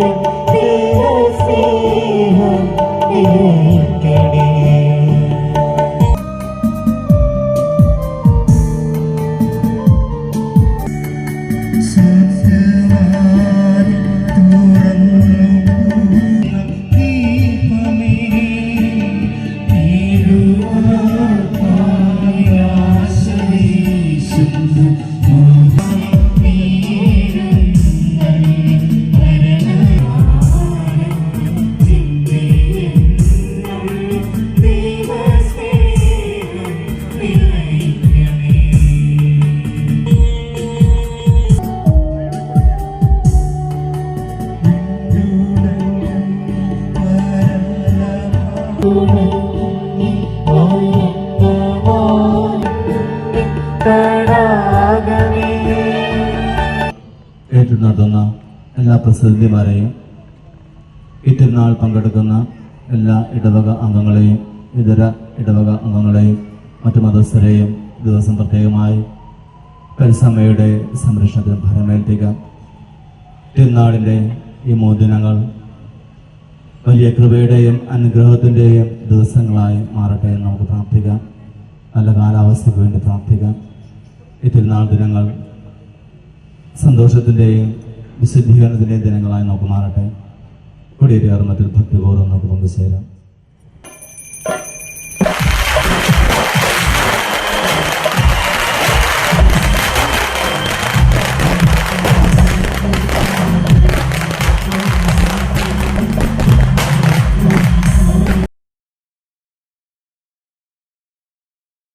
you. ഏറ്റു എല്ലാ പ്രസിദ്ധിമാരെയും ഇത്തിരുന്നാൾ പങ്കെടുക്കുന്ന എല്ലാ ഇടവക അംഗങ്ങളെയും ഇതര ഇടവക അംഗങ്ങളെയും മറ്റു മതസ്ഥരെയും ദിവസം പ്രത്യേകമായി കരിസമയുടെ സംരക്ഷണത്തിന് ഫലമേൽപ്പിക്കാം തിരുനാളിന്റെ ഈ മൂദിനങ്ങൾ വലിയ കൃപയുടെയും അനുഗ്രഹത്തിന്റെയും ദിവസങ്ങളായി മാറട്ടെ എന്ന് നമുക്ക് പ്രാർത്ഥിക്കാം. നല്ല കാലാവസ്ഥയ്ക്ക് വേണ്ടി പ്രാർത്ഥിക്കാം. ഈ തിരുനാൾ ദിനങ്ങൾ സന്തോഷത്തിന്റെയും വിശുദ്ധീകരണത്തിന്റെയും ദിനങ്ങളായി നമുക്ക് മാറട്ടെ. കൊടിയേറി കർമ്മത്തിൽ ഭക്തിപൂർവം നമുക്ക് പങ്കുചേരാം.